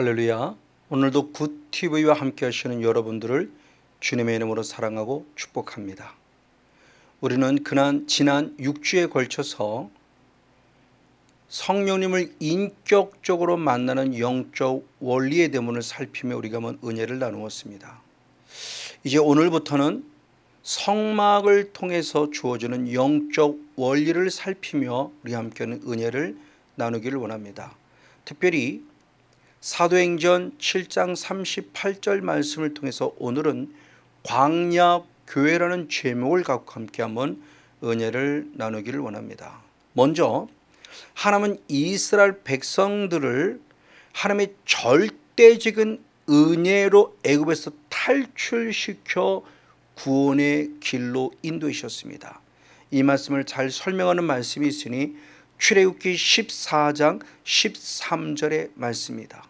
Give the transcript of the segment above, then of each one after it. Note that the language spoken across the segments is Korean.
할렐루야. 오늘도 굿TV와 함께 하시는 여러분들을 주님의 이름으로 사랑하고 축복합니다. 우리는 그난 지난 6주에 걸쳐서 성령님을 인격적으로 만나는 영적 원리의 대문을 살피며 우리가 한번 은혜를 나누었습니다. 이제 오늘부터는 성막을 통해서 주어지는 영적 원리를 살피며 우리 함께하는 은혜를 나누기를 원합니다. 특별히 사도행전 7장 38절 말씀을 통해서 오늘은 광야 교회라는 제목을 갖고 함께 한번 은혜를 나누기를 원합니다. 먼저 하나님은 이스라엘 백성들을 하나님의 절대적인 은혜로 애굽에서 탈출시켜 구원의 길로 인도하셨습니다. 이 말씀을 잘 설명하는 말씀이 있으니 출애굽기 14장 13절의 말씀입니다.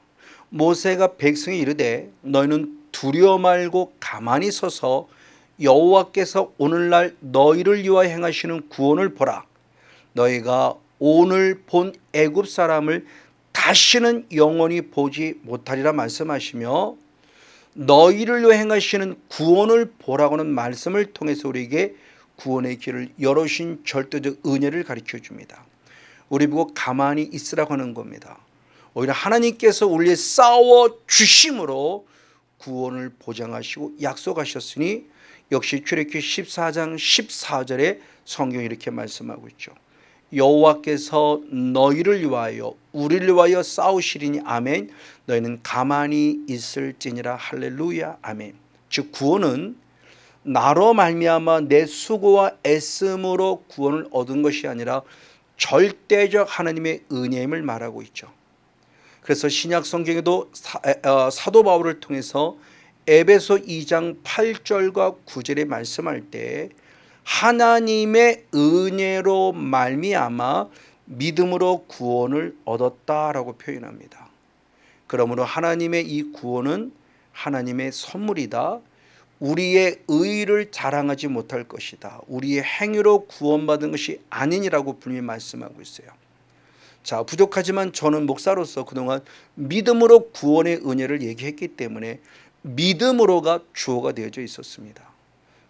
모세가 백성에 이르되 너희는 두려워 말고 가만히 서서 여호와께서 오늘날 너희를 위하여 행하시는 구원을 보라. 너희가 오늘 본 애굽 사람을 다시는 영원히 보지 못하리라 말씀하시며 너희를 위해 행하시는 구원을 보라고는 말씀을 통해서 우리에게 구원의 길을 열어신 절대적 은혜를 가르쳐 줍니다. 우리 보고 가만히 있으라고 하는 겁니다. 오히려 하나님께서 우리의 싸워 주심으로 구원을 보장하시고 약속하셨으니 역시 출애굽기 14장 14절에 성경이 이렇게 말씀하고 있죠. 여호와께서 너희를 위하여 우리를 위하여 싸우시리니 아멘. 너희는 가만히 있을지니라 할렐루야 아멘. 즉 구원은 나로 말미암아 내 수고와 애씀으로 구원을 얻은 것이 아니라 절대적 하나님의 은혜임을 말하고 있죠. 그래서 신약 성경에도 어, 사도 바울을 통해서 에베소 2장 8절과 9절에 말씀할 때 하나님의 은혜로 말미암아 믿음으로 구원을 얻었다라고 표현합니다. 그러므로 하나님의 이 구원은 하나님의 선물이다. 우리의 의를 자랑하지 못할 것이다. 우리의 행위로 구원받은 것이 아니니라고 분명히 말씀하고 있어요. 자, 부족하지만 저는 목사로서 그동안 믿음으로 구원의 은혜를 얘기했기 때문에 믿음으로가 주어가 되어져 있었습니다.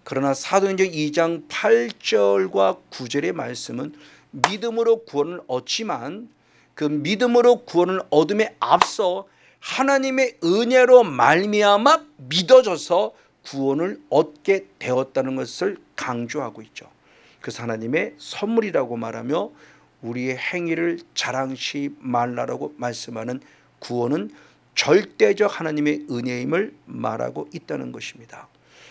그러나 사도행전 2장 8절과 9절의 말씀은 믿음으로 구원을 얻지만 그 믿음으로 구원을 얻음에 앞서 하나님의 은혜로 말미암아 믿어져서 구원을 얻게 되었다는 것을 강조하고 있죠. 그래서 하나님의 선물이라고 말하며 우리의 행위를 자랑시 말라라고 말씀하는 구원은 절대적 하나님의 은혜임을 말하고 있다는 것입니다.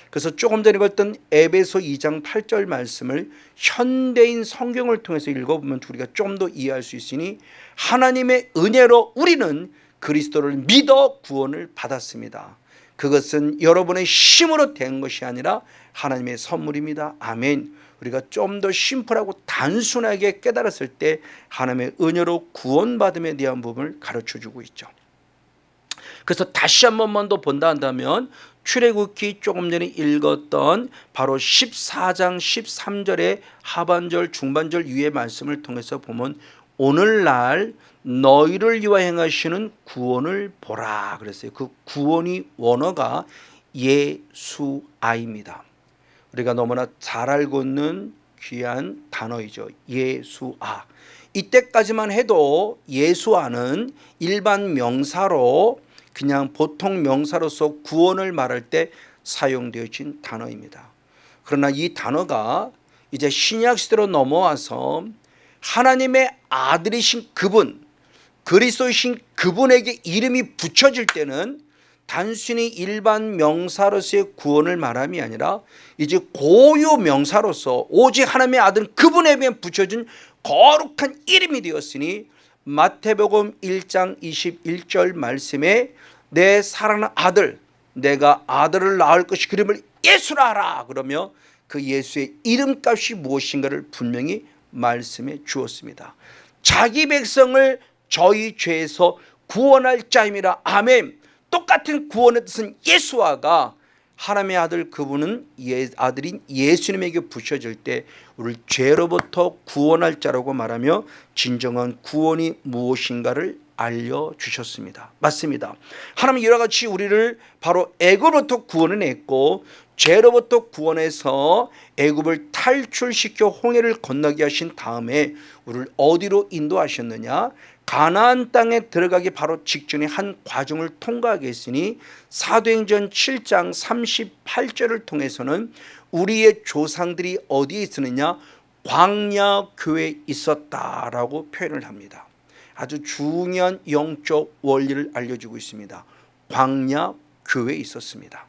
그래서 조금 전에 봤던 에베소 2장 8절 말씀을 현대인 성경을 통해서 읽어보면 우리가 좀 더 이해할 수 있으니 하나님의 은혜로 우리는 그리스도를 믿어 구원을 받았습니다. 그것은 여러분의 힘으로 된 것이 아니라 하나님의 선물입니다. 아멘. 우리가 좀 더 심플하고 단순하게 깨달았을 때 하나님의 은혜로 구원받음에 대한 부분을 가르쳐 주고 있죠. 그래서 다시 한 번만 더 본다 한다면 출애굽기 조금 전에 읽었던 바로 14장 13절의 하반절 중반절 위의 말씀을 통해서 보면 오늘날 너희를 위하여 행하시는 구원을 보라 그랬어요. 그 구원이 원어가 예수아입니다. 우리가 너무나 잘 알고 있는 귀한 단어이죠. 예수아. 이때까지만 해도 예수아는 일반 명사로 그냥 보통 명사로서 구원을 말할 때 사용되어진 단어입니다. 그러나 이 단어가 이제 신약 시대로 넘어와서 하나님의 아들이신 그분, 그리스도이신 그분에게 이름이 붙여질 때는 단순히 일반 명사로서의 구원을 말함이 아니라 이제 고유 명사로서 오직 하나님의 아들 그분에 비해 붙여진 거룩한 이름이 되었으니 마태복음 1장 21절 말씀에 내 사랑하는 아들 내가 아들을 낳을 것이 그림을 예수라 하라 그러며 그 예수의 이름값이 무엇인가를 분명히 말씀해 주었습니다. 자기 백성을 저희 죄에서 구원할 자임이라 아멘. 똑같은 구원의 뜻은 예수와가 하나님의 아들 그분은 예, 아들인 예수님에게 부셔질 때 우리를 죄로부터 구원할 자라고 말하며 진정한 구원이 무엇인가를 알려 주셨습니다. 맞습니다. 하나님 여러 가지 우리를 바로 애굽으로부터 구원해냈고 죄로부터 구원해서 애굽을 탈출시켜 홍해를 건너게 하신 다음에 우리를 어디로 인도하셨느냐? 가나안 땅에 들어가기 바로 직전에 한 과정을 통과하게 했으니 사도행전 7장 38절을 통해서는 우리의 조상들이 어디에 있었느냐? 광야 교회에 있었다라고 표현을 합니다. 아주 중요한 영적 원리를 알려주고 있습니다. 광야 교회에 있었습니다.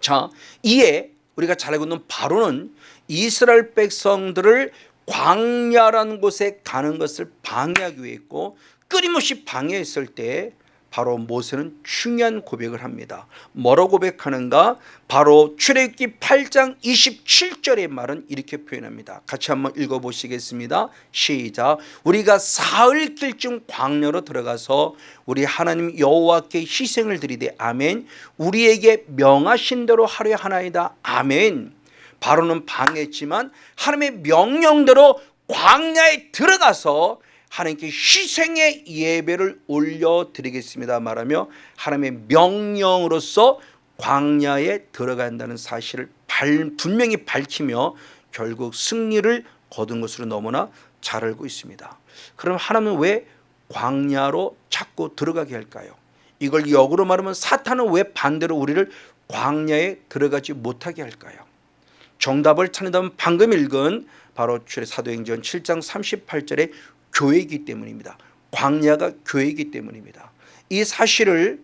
자, 이에 우리가 잘 알고 있는 바로는 이스라엘 백성들을 광야라는 곳에 가는 것을 방해하기 위해 했고 끊임없이 방해했을 때 바로 모세는 중요한 고백을 합니다. 뭐로 고백하는가? 바로 출애굽기 8장 27절의 말은 이렇게 표현합니다. 같이 한번 읽어 보시겠습니다. 시작. 우리가 사흘 길쯤 광야로 들어가서 우리 하나님 여호와께 희생을 드리되 아멘. 우리에게 명하신 대로 하려 하나이다. 아멘. 바로는 방했지만 하나님의 명령대로 광야에 들어가서 하나님께 희생의 예배를 올려드리겠습니다 말하며 하나님의 명령으로서 광야에 들어간다는 사실을 발, 분명히 밝히며 결국 승리를 거둔 것으로 너무나 잘 알고 있습니다. 그럼 하나님은 왜 광야로 자꾸 들어가게 할까요? 이걸 역으로 말하면 사탄은 왜 반대로 우리를 광야에 들어가지 못하게 할까요? 정답을 찾는다면 방금 읽은 바로 사도행전 7장 38절의 교회이기 때문입니다. 광야가 교회이기 때문입니다. 이 사실을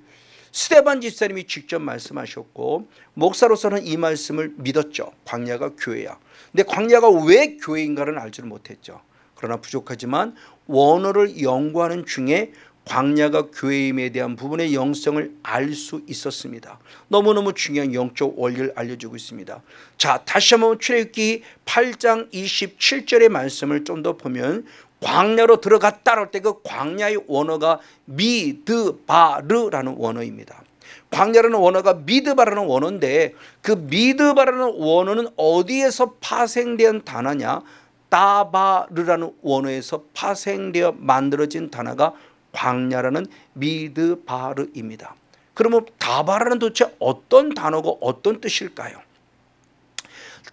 스테반 집사님이 직접 말씀하셨고 목사로서는 이 말씀을 믿었죠. 광야가 교회야. 근데 광야가 왜 교회인가를 알지를 못했죠. 그러나 부족하지만 원어를 연구하는 중에 광야가 교회임에 대한 부분의 영성을 알 수 있었습니다. 너무너무 중요한 영적 원리를 알려주고 있습니다. 자, 다시 한번 출애굽기 8장 27절의 말씀을 좀 더 보면 광야로 들어갔다 할 때 그 광야의 원어가 미드바르라는 원어입니다. 광야라는 원어가 미드바라는 원어인데 그 미드바라는 원어는 어디에서 파생된 단어냐? 따바르라는 원어에서 파생되어 만들어진 단어가 광야라는 미드바르입니다. 그러면 다바르는 도대체 어떤 단어고 어떤 뜻일까요?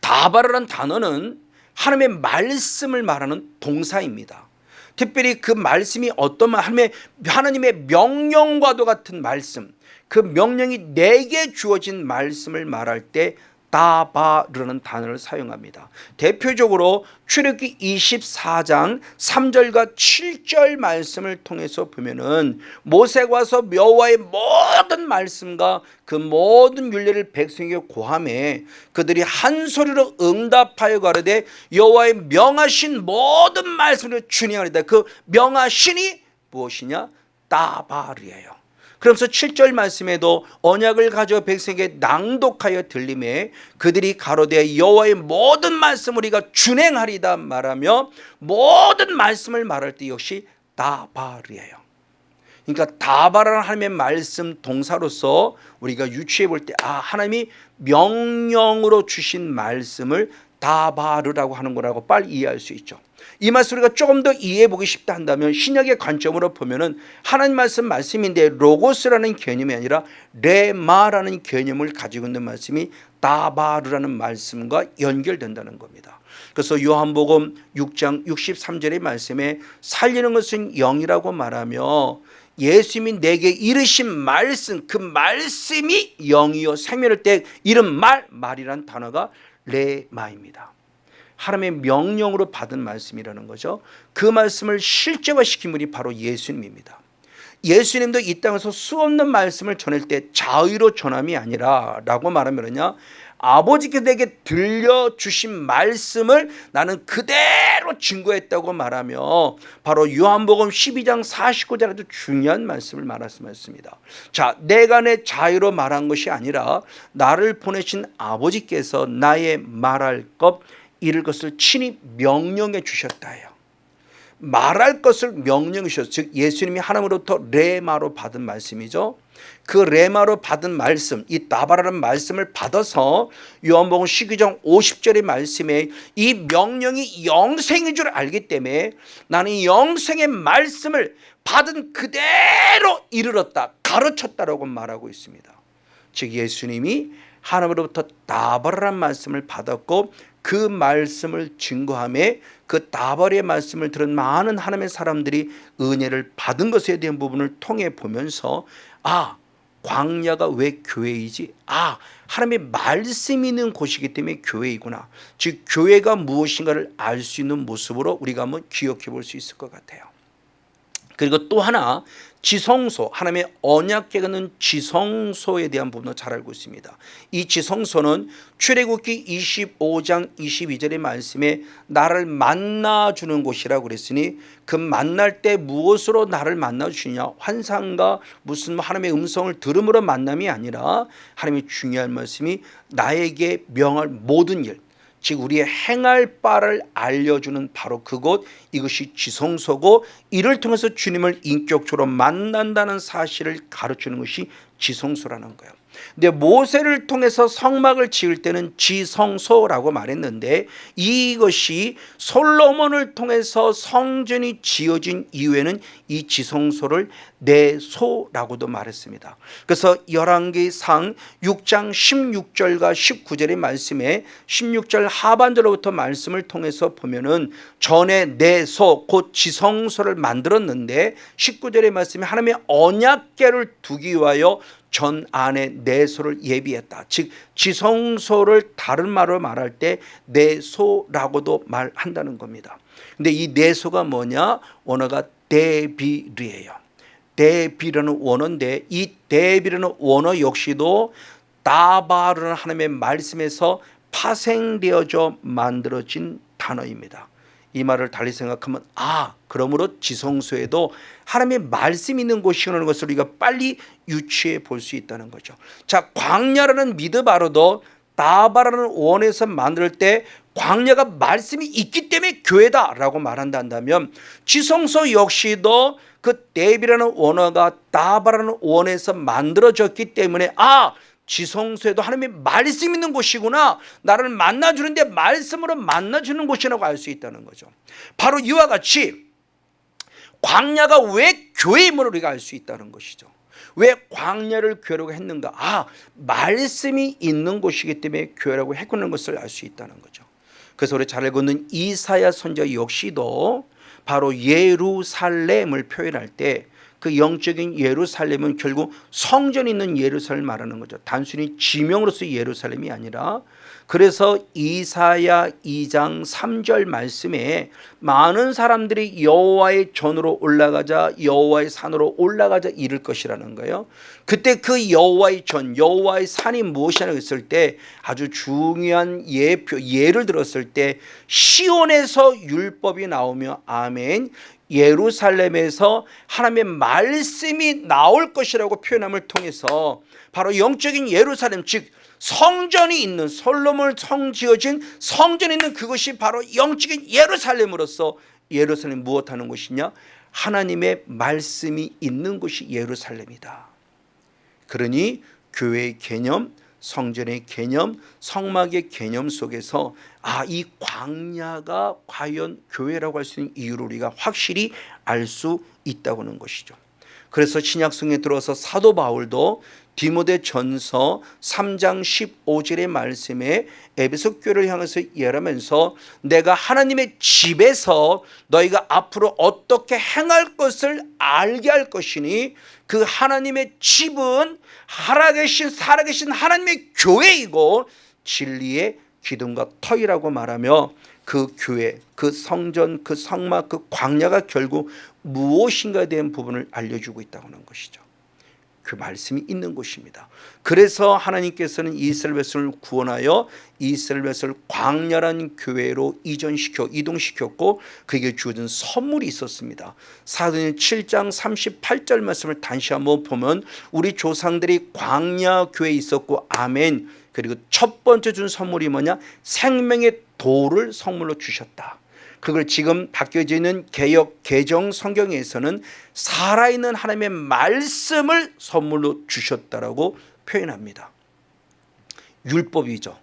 다바르라는 단어는 하나님의 말씀을 말하는 동사입니다. 특별히 그 말씀이 어떤 하나님의 하나님의 명령과도 같은 말씀, 그 명령이 내게 주어진 말씀을 말할 때 다바르는 단어를 사용합니다. 대표적으로 출애굽기 24장 3절과 7절 말씀을 통해서 보면은 모세가 와서 여호와의 모든 말씀과 그 모든 윤례를 백성에게 고함해 그들이 한 소리로 응답하여 가르되 여호와의 명하신 모든 말씀을 준행하리다. 그 명하신이 무엇이냐? 따바르예요. 그러면서 7절 말씀에도 언약을 가져 백성에게 낭독하여 들림에 그들이 가로되 여호와의 모든 말씀 우리가 준행하리다 말하며 모든 말씀을 말할 때 역시 다바르예요. 그러니까 다바라는 하나님의 말씀 동사로서 우리가 유추해 볼 때 아 하나님이 명령으로 주신 말씀을 다바르라고 하는 거라고 빨리 이해할 수 있죠. 이 말씀 우리가 조금 더 이해해 보기 쉽다 한다면 신약의 관점으로 보면은 하나님 말씀 말씀인데 로고스라는 개념이 아니라 레마라는 개념을 가지고 있는 말씀이 다바르라는 말씀과 연결된다는 겁니다. 그래서 요한복음 6장 63절의 말씀에 살리는 것은 영이라고 말하며 예수님이 내게 이르신 말씀 그 말씀이 영이요 생명을 때 이른 말 말이란 단어가 레마입니다. 하나님의 명령으로 받은 말씀이라는 거죠. 그 말씀을 실제화시킨 분이 바로 예수님입니다. 예수님도 이 땅에서 수없는 말씀을 전할 때 자의로 전함이 아니라 라고 말하면요. 아버지께 들려주신 말씀을 나는 그대로 증거했다고 말하며 바로 요한복음 12장 49절 아주 중요한 말씀을 말씀하셨습니다. 자, 내가 내 자유로 말한 것이 아니라 나를 보내신 아버지께서 나의 말할 것 이를 것을 친히 명령해 주셨다요. 말할 것을 명령해 주셨어요. 즉 예수님이 하나님으로부터 레마로 받은 말씀이죠. 그 레마로 받은 말씀, 이 나바라는 말씀을 받아서 요한복음 12장 50절의 말씀에 이 명령이 영생인 줄 알기 때문에 나는 영생의 말씀을 받은 그대로 이르렀다, 가르쳤다라고 말하고 있습니다. 즉 예수님이 하나님으로부터 나바라는 말씀을 받았고 그 말씀을 증거함에 그 나발의 말씀을 들은 많은 하나님의 사람들이 은혜를 받은 것에 대한 부분을 통해 보면서 아 광야가 왜 교회이지? 아 하나님의 말씀이 있는 곳이기 때문에 교회이구나. 즉 교회가 무엇인가를 알 수 있는 모습으로 우리가 한번 기억해 볼 수 있을 것 같아요. 그리고 또 하나 지성소 하나님의 언약궤가는 지성소에 대한 부분을 잘 알고 있습니다. 이 지성소는 출애굽기 25장 22절의 말씀에 나를 만나 주는 곳이라고 그랬으니 그 만날 때 무엇으로 나를 만나 주시냐 환상과 무슨 하나님의 음성을 들음으로 만남이 아니라 하나님의 중요한 말씀이 나에게 명할 모든 일 즉 우리의 행할 바를 알려주는 바로 그곳 이것이 지성소고 이를 통해서 주님을 인격적으로 만난다는 사실을 가르치는 것이 지성소라는 거예요. 근데 모세를 통해서 성막을 지을 때는 지성소라고 말했는데 이것이 솔로몬을 통해서 성전이 지어진 이후에는 이 지성소를 내 소라고도 말했습니다. 그래서 열왕기상 6장 16절과 19절의 말씀에 16절 하반절로부터 말씀을 통해서 보면은 전에 내 소 곧 지성소를 만들었는데 19절의 말씀에 하나님의 언약궤를 두기 위하여 전 안에 내 소를 예비했다. 즉 지성소를 다른 말로 말할 때 내 소라고도 말한다는 겁니다. 근데 이 내 소가 뭐냐? 원어가 데비르예요. 데비라는 원어인데 이 데비라는 원어 역시도 다바르는 하나님의 말씀에서 파생되어져 만들어진 단어입니다. 이 말을 달리 생각하면 아 그러므로 지성소에도 하나님의 말씀이 있는 곳이라는 것을 우리가 빨리 유추해 볼 수 있다는 거죠. 자 광야라는 미드 바로도 다바라는 원에서 만들 때 광야가 말씀이 있기 때문에 교회다라고 말한다면 지성소 역시도 그 데비라는 원어가 다바라는 원에서 만들어졌기 때문에 아 지성소에도 하나님의 말씀 있는 곳이구나. 나를 만나주는데 말씀으로 만나주는 곳이라고 알 수 있다는 거죠. 바로 이와 같이 광야가 왜 교회임을 우리가 알 수 있다는 것이죠. 왜 광야를 교회라고 했는가? 아, 말씀이 있는 곳이기 때문에 교회라고 했구는 것을 알 수 있다는 거죠. 그래서 우리 잘 있는 이사야 선자 역시도 바로 예루살렘을 표현할 때 그 영적인 예루살렘은 결국 성전이 있는 예루살렘 말하는 거죠. 단순히 지명으로서 예루살렘이 아니라 그래서 이사야 2장 3절 말씀에 많은 사람들이 여호와의 전으로 올라가자 여호와의 산으로 올라가자 이를 것이라는 거예요. 그때 그 여호와의 전 여호와의 산이 무엇이냐고 했을 때 아주 중요한 예표 예를 들었을 때 시온에서 율법이 나오며 아멘 예루살렘에서 하나님의 말씀이 나올 것이라고 표현함을 통해서 바로 영적인 예루살렘 즉 성전이 있는 솔로몬 성 지어진 성전이 있는 그것이 바로 영적인 예루살렘으로서 예루살렘 무엇 하는 곳이냐 하나님의 말씀이 있는 곳이 예루살렘이다. 그러니 교회의 개념 성전의 개념, 성막의 개념 속에서 아, 이 광야가 과연 교회라고 할 수 있는 이유를 우리가 확실히 알 수 있다고 하는 것이죠. 그래서 신약성에 들어서 사도 바울도 디모데 전서 3장 15절의 말씀에 에베소 교회를 향해서 예라면서 내가 하나님의 집에서 너희가 앞으로 어떻게 행할 것을 알게 할 것이니 그 하나님의 집은 살아계신 살아계신 하나님의 교회이고 진리의 기둥과 터이라고 말하며 그 교회, 그 성전, 그 성막, 그 광야가 결국 무엇인가에 대한 부분을 알려주고 있다고 하는 것이죠. 그 말씀이 있는 곳입니다. 그래서 하나님께서는 이스라엘 백성을 구원하여 이스라엘 백성을 광야란 교회로 이전시켜 이동시켰고 그에게 주어진 선물이 있었습니다. 사도행 7장 38절 말씀을 다시 한번 보면 우리 조상들이 광야 교회에 있었고 아멘. 그리고 첫 번째 준 선물이 뭐냐? 생명의 돌을 선물로 주셨다. 그걸 지금 바뀌어져 있는 개역 개정 성경에서는 살아있는 하나님의 말씀을 선물로 주셨다라고 표현합니다. 율법이죠.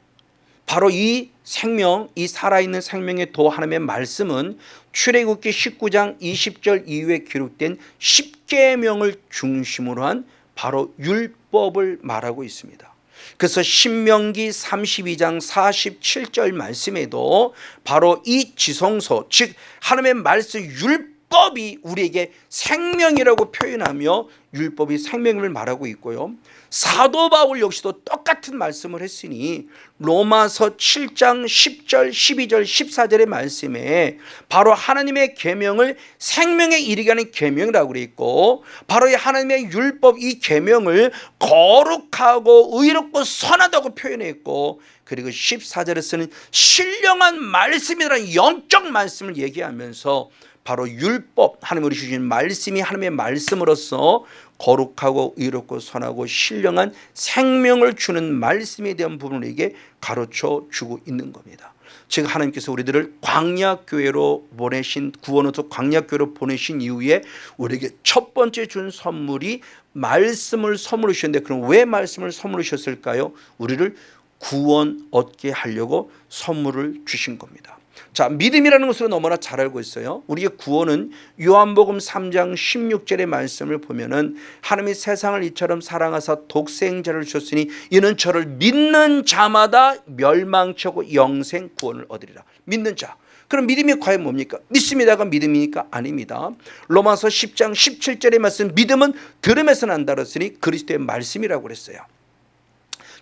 바로 이 생명, 이 살아있는 생명의 도 하나님의 말씀은 출애굽기 19장 20절 이후에 기록된 10계명을 중심으로 한 바로 율법을 말하고 있습니다. 그래서 신명기 32장 47절 말씀에도 바로 이 지성소 즉 하나님의 말씀 율법이 우리에게 생명이라고 표현하며 율법이 생명을 말하고 있고요. 사도 바울 역시도 똑같은 말씀을 했으니 로마서 7장 10절 12절 14절의 말씀에 바로 하나님의 계명을 생명에 이르게 하는 계명이라고 그랬고 바로 이 하나님의 율법 이 계명을 거룩하고 의롭고 선하다고 표현했고 그리고 14절에서는 신령한 말씀이라는 영적 말씀을 얘기하면서 바로 율법 하나님 우리 주신 말씀이 하나님의 말씀으로서 거룩하고 의롭고 선하고 신령한 생명을 주는 말씀에 대한 부분을 이게 가르쳐 주고 있는 겁니다. 즉 하나님께서 우리들을 광야 교회로 보내신 구원으로 광야 교회로 보내신 이후에 우리에게 첫 번째 준 선물이 말씀을 선물로 주셨는데 그럼 왜 말씀을 선물로 주셨을까요? 우리를 구원 얻게 하려고 선물을 주신 겁니다. 자, 믿음이라는 것으로 너무나 잘 알고 있어요. 우리의 구원은 요한복음 3장 16절의 말씀을 보면은 하나님이 세상을 이처럼 사랑하사 독생자를 주셨으니 이는 저를 믿는 자마다 멸망치고 영생 구원을 얻으리라. 믿는 자. 그럼 믿음이 과연 뭡니까? 믿습니다가 믿음이니까 아닙니다. 로마서 10장 17절의 말씀 믿음은 들음에서 난다 그랬으니 그리스도의 말씀이라고 그랬어요.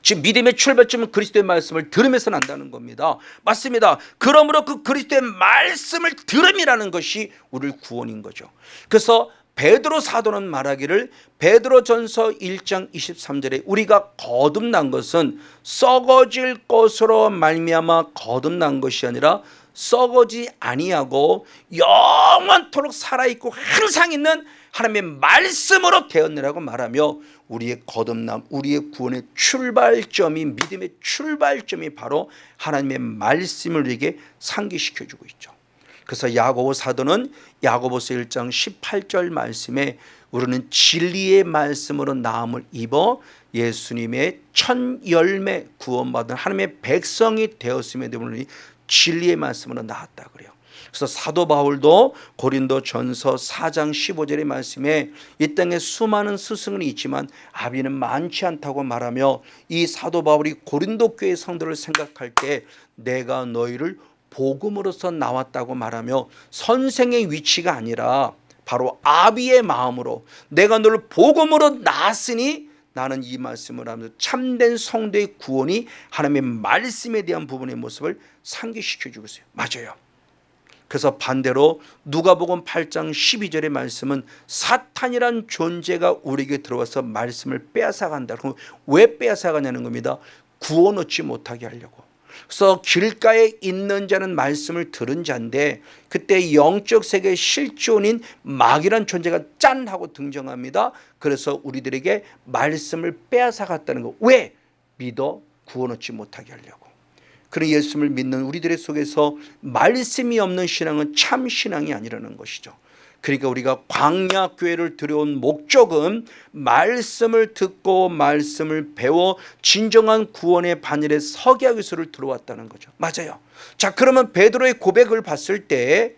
즉 믿음의 출발점은 그리스도의 말씀을 들으면서 난다는 겁니다. 맞습니다. 그러므로 그 그리스도의 말씀을 들음이라는 것이 우리를 구원인 거죠. 그래서 베드로 사도는 말하기를 베드로 전서 1장 23절에 우리가 거듭난 것은 썩어질 것으로 말미암아 거듭난 것이 아니라 썩어지 아니하고 영원토록 살아있고 항상 있는 하나님의 말씀으로 되었느라고 말하며 우리의 거듭남, 우리의 구원의 출발점이 믿음의 출발점이 바로 하나님의 말씀을 우리에게 상기시켜 주고 있죠. 그래서 야고보 사도는 야고보서 1장 18절 말씀에 우리는 진리의 말씀으로 나음을 입어 예수님의 첫 열매 구원받은 하나님의 백성이 되었음에 때문에 진리의 말씀으로 나았다 그래요. 그래서 사도 바울도 고린도 전서 4장 15절의 말씀에 이 땅에 수많은 스승은 있지만 아비는 많지 않다고 말하며 이 사도 바울이 고린도 교회 성도를 생각할 때 내가 너희를 복음으로서 나왔다고 말하며 선생의 위치가 아니라 바로 아비의 마음으로 내가 너를 복음으로 낳았으니 나는 이 말씀을 하면서 참된 성도의 구원이 하나님의 말씀에 대한 부분의 모습을 상기시켜 주고 있어요. 맞아요. 그래서 반대로 누가복음 8장 12절의 말씀은 사탄이란 존재가 우리에게 들어와서 말씀을 빼앗아 간다. 그럼 왜 빼앗아 가냐는 겁니다. 구원 얻지 못하게 하려고. 그래서 길가에 있는 자는 말씀을 들은 자인데 그때 영적 세계의 실존인 마귀란 존재가 짠 하고 등장합니다. 그래서 우리들에게 말씀을 빼앗아 갔다는 거. 왜? 믿어 구원 얻지 못하게 하려고. 그런 예수님을 믿는 우리들의 속에서 말씀이 없는 신앙은 참 신앙이 아니라는 것이죠. 그러니까 우리가 광야 교회를 들여온 목적은 말씀을 듣고 말씀을 배워 진정한 구원의 반열에 서게 하기 위해서를 들어왔다는 거죠. 맞아요. 자, 그러면 베드로의 고백을 봤을 때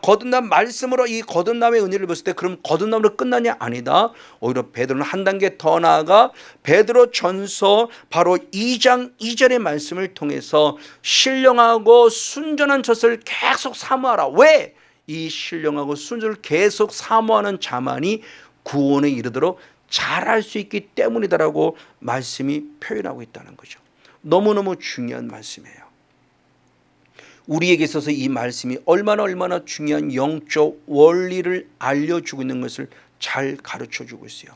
거듭난 말씀으로 이 거듭남의 은혜를 봤을 때 그럼 거듭남으로 끝나냐 아니다. 오히려 베드로는 한 단계 더 나아가 베드로 전서 바로 2장 2절의 말씀을 통해서 신령하고 순전한 젖을 계속 사모하라. 왜? 이 신령하고 순전을 계속 사모하는 자만이 구원에 이르도록 잘할 수 있기 때문이다라고 말씀이 표현하고 있다는 거죠. 너무너무 중요한 말씀이에요. 우리에게 있어서 이 말씀이 얼마나 얼마나 중요한 영적 원리를 알려주고 있는 것을 잘 가르쳐 주고 있어요.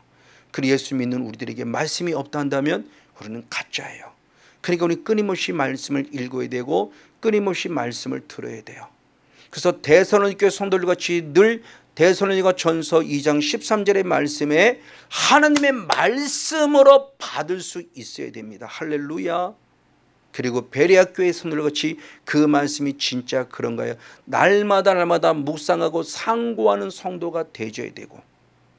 그 예수 믿는 우리들에게 말씀이 없다 한다면 우리는 가짜예요. 그러니까 우리 끊임없이 말씀을 읽어야 되고 끊임없이 말씀을 들어야 돼요. 그래서 대선로니께 성도들 같이 늘 대선로니가 전서 2장 13절의 말씀에 하나님의 말씀으로 받을 수 있어야 됩니다. 할렐루야. 그리고 베레아 교회 성도들 같이 그 말씀이 진짜 그런가요? 날마다 날마다 묵상하고 상고하는 성도가 되져야 되고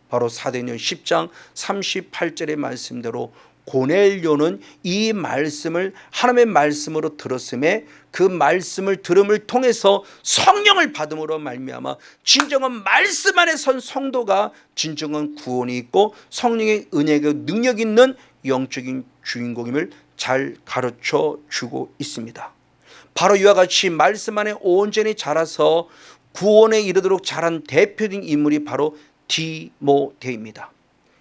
바로 사도행전 10장 38절의 말씀대로 고넬료는 이 말씀을 하나님의 말씀으로 들었음에 그 말씀을 들음을 통해서 성령을 받음으로 말미암아 진정한 말씀 안에 선 성도가 진정한 구원이 있고 성령의 은혜가 능력 있는 영적인 주인공임을 잘 가르쳐 주고 있습니다. 바로 이와 같이 말씀 안에 온전히 자라서 구원에 이르도록 자란 대표적인 인물이 바로 디모데입니다.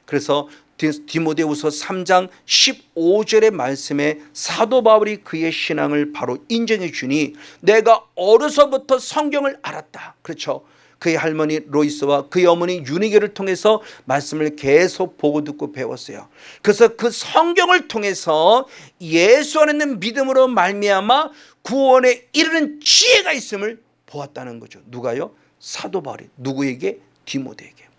그래서 디- 디모데후서 3장 15절의 말씀에 사도 바울이 그의 신앙을 바로 인정해 주니 내가 어려서부터 성경을 알았다. 그렇죠. 그의 할머니 로이스와 그의 어머니 유니게를 통해서 말씀을 계속 보고 듣고 배웠어요. 그래서 그 성경을 통해서 예수 안에 있는 믿음으로 말미암아 구원에 이르는 지혜가 있음을 보았다는 거죠. 누가요? 사도 바울이 누구에게? 디모데에게.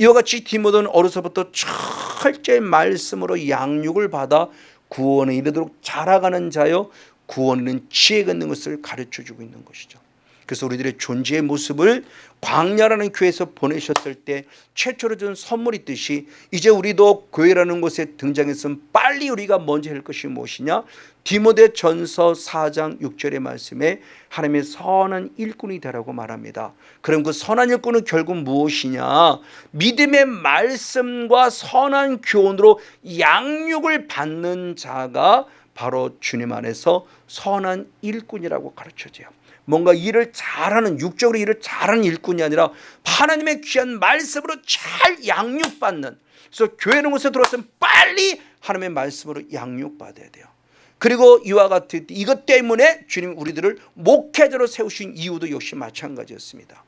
이와 같이 디모데는 어려서부터 철저히 말씀으로 양육을 받아 구원에 이르도록 자라가는 자여 구원은 지혜가 있는 것을 가르쳐 주고 있는 것이죠. 그래서 우리들의 존재의 모습을 광야라는 교회에서 보내셨을 때 최초로 준 선물이 있듯이 이제 우리도 교회라는 곳에 등장했으면 빨리 우리가 먼저 할 것이 무엇이냐? 디모데 전서 4장 6절의 말씀에 하나님의 선한 일꾼이 되라고 말합니다. 그럼 그 선한 일꾼은 결국 무엇이냐? 믿음의 말씀과 선한 교훈으로 양육을 받는 자가 바로 주님 안에서 선한 일꾼이라고 가르쳐져요. 뭔가 일을 잘하는 육적으로 일을 잘하는 일꾼이 아니라 하나님의 귀한 말씀으로 잘 양육받는 그래서 교회는 곳에 들어왔으면 빨리 하나님의 말씀으로 양육받아야 돼요. 그리고 이와 같은 이것 때문에 주님 우리들을 목회자로 세우신 이유도 역시 마찬가지였습니다.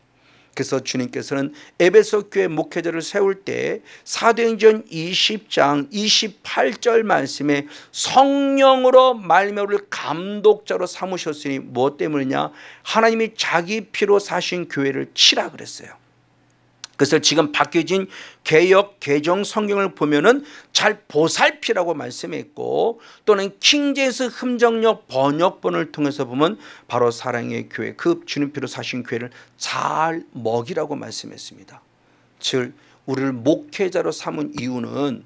그래서 주님께서는 에베소 교회 목회자를 세울 때 사도행전 20장 28절 말씀에 성령으로 우리를 감독자로 삼으셨으니 무엇 때문이냐? 하나님이 자기 피로 사신 교회를 치라 그랬어요. 그래서 지금 바뀌어진 개역 개정 성경을 보면은 잘 보살피라고 말씀했고 또는 킹제스 흠정력 번역본을 통해서 보면 바로 사랑의 교회 그 주님표로 사신 교회를 잘 먹이라고 말씀했습니다. 즉 우리를 목회자로 삼은 이유는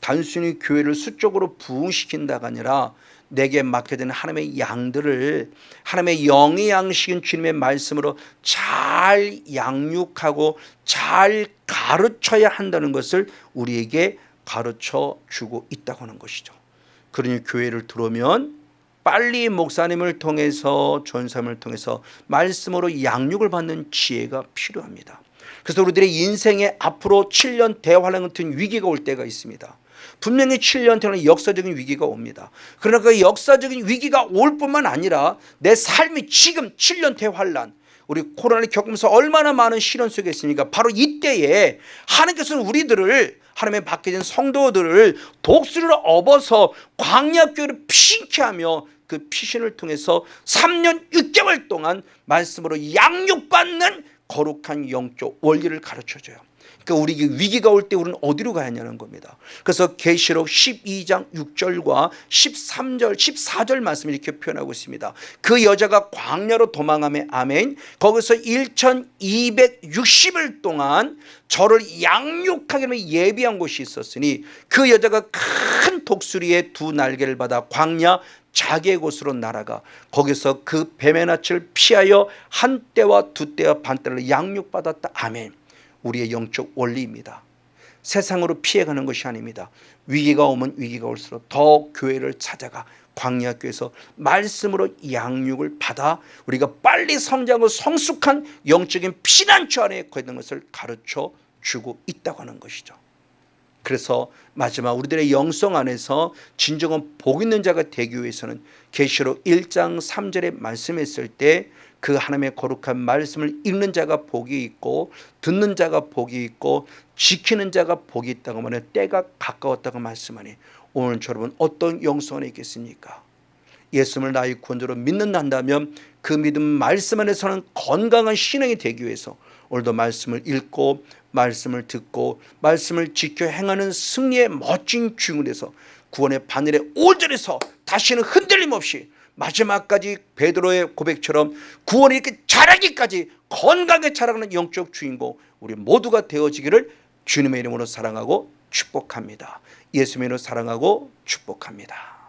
단순히 교회를 수적으로 부흥시킨다가 아니라 내게 맡겨진 하나님의 양들을 하나님의 영의 양식인 주님의 말씀으로 잘 양육하고 잘 가르쳐야 한다는 것을 우리에게 가르쳐 주고 있다고 하는 것이죠. 그러니 교회를 들어오면 빨리 목사님을 통해서 전사님을 통해서 말씀으로 양육을 받는 지혜가 필요합니다. 그래서 우리들의 인생에 앞으로 7년 대환란 같은 위기가 올 때가 있습니다. 분명히 7년 동안 역사적인 위기가 옵니다. 그러나 그 역사적인 위기가 올 뿐만 아니라 내 삶이 지금 7년 대환란 우리 코로나를 겪으면서 얼마나 많은 시련 속에 있습니까? 바로 이때에 하나님께서는 우리들을 하나님의 맡겨진 성도들을 독수리를 업어서 광야교를 피신케 하며 그 피신을 통해서 3년 6개월 동안 말씀으로 양육받는 거룩한 영적 원리를 가르쳐줘요. 그러니까 우리 위기가 올 때 우리는 어디로 가야 하냐는 겁니다. 그래서 계시록 12장 6절과 13절, 14절 말씀 이렇게 표현하고 있습니다. 그 여자가 광야로 도망함에 아멘. 거기서 1260일 동안 저를 양육하기 위해 예비한 곳이 있었으니 그 여자가 큰 독수리의 두 날개를 받아 광야 자기의 곳으로 날아가 거기서 그 뱀의 낯을 피하여 한 때와 두 때와 반 때를 양육받았다. 아멘. 우리의 영적 원리입니다. 세상으로 피해가는 것이 아닙니다. 위기가 오면 위기가 올수록 더 교회를 찾아가 광야교에서 말씀으로 양육을 받아 우리가 빨리 성장하고 성숙한 영적인 피난처 안에 거있는 것을 가르쳐 주고 있다고 하는 것이죠. 그래서 마지막 우리들의 영성 안에서 진정한 복 있는 자가 되기 위해서는 계시록 1장 3절에 말씀했을 때 그 하나님의 거룩한 말씀을 읽는 자가 복이 있고 듣는 자가 복이 있고 지키는 자가 복이 있다고 하면 때가 가까웠다고 말씀하니 오늘 여러분 어떤 영성 안에 있겠습니까? 예수님을 나의 구원자로 믿는다면 그 믿음 말씀 안에서는 건강한 신앙이 되기 위해서 오늘도 말씀을 읽고 말씀을 듣고 말씀을 지켜 행하는 승리의 멋진 주인이 돼서 구원의 바늘에 온전해서 다시는 흔들림 없이 마지막까지 베드로의 고백처럼 구원이 이렇게 자라기까지 건강하게 자라는 영적 주인공 우리 모두가 되어지기를 주님의 이름으로 사랑하고 축복합니다. 예수님의 이름으로 사랑하고 축복합니다.